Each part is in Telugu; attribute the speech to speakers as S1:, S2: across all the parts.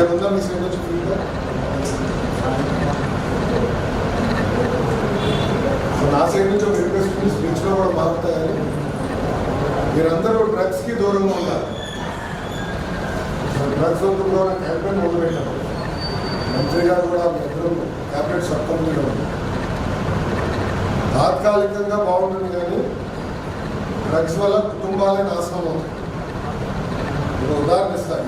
S1: ఇంకేముందా మీ సైడ్ నుంచి ఫ్రీగా నా సైడ్ నుంచి ఒక రిక్వెస్ట్ స్పీచ్లో కూడా మారుతాయని మీరందరూ డ్రగ్స్కి దూరంగా ఉన్నారు. డ్రగ్స్ వద్దు క్యాబినెట్ మొదలుపెట్టారు. మంత్రి గారు కూడా మీ ఇద్దరు క్యాబినెట్ సబ్ తాత్కాలికంగా బాగుంటుంది కానీ డ్రగ్స్ వల్ల కుటుంబాలే నాశనం అవుతుంది ఉదాహరణ ఇస్తాను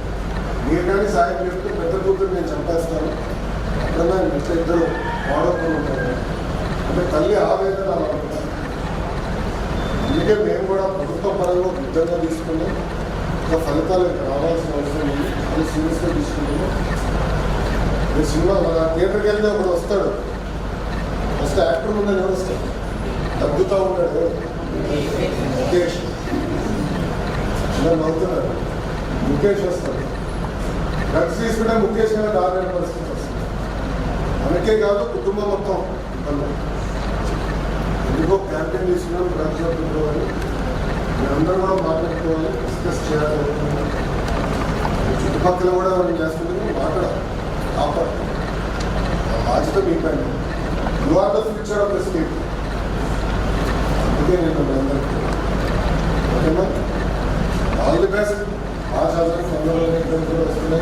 S1: మీరు కానీ సహాయం చేస్తే పెద్ద కూతురు నేను చంపేస్తాను. అక్కడ మిగతా ఇద్దరు వాడకుండా ఉంటాను అంటే తల్లి ఆవేదన అందుకే మేము కూడా ప్రభుత్వ పరంగా యుద్ధంగా తీసుకుని ఇంకా ఫలితాలు రావాల్సిన అవసరం ఉంది అది సీరియస్గా తీసుకుంటున్నాం ఈ సినిమా మన థియేటర్కి వెళ్తే ఒకడు వస్తాడు. వస్తే యాక్టర్ ముందని ఎవరు వస్తాడు తగ్గుతూ ఉంటాడు. ముఖేష్. ఇలా నవ్వుతున్నాడు ముఖేష్ వస్తాడు. డ్రగ్స్ తీసుకుంటే ముఖ్యంగా దారుణ పరిస్థితి వస్తుంది. అందుకే కాదు కుటుంబం మొత్తం ఎందుకో క్యాంపెయిన్ తీసుకున్నాం డ్రగ్స్ పెట్టుకోవాలి. అందరూ కూడా మాట్లాడుకోవాలి డిస్కస్ చేయాలి. చుట్టుపక్కల కూడా మనం చేస్తుంది మాట్లాడాలి కాపాడు బాధ్యత మీ పైన. You are the future of the state అందుకే నేను అందరికీ ఓకేనా? ఆల్ ది బెస్ట్ आज आजार संदर्भात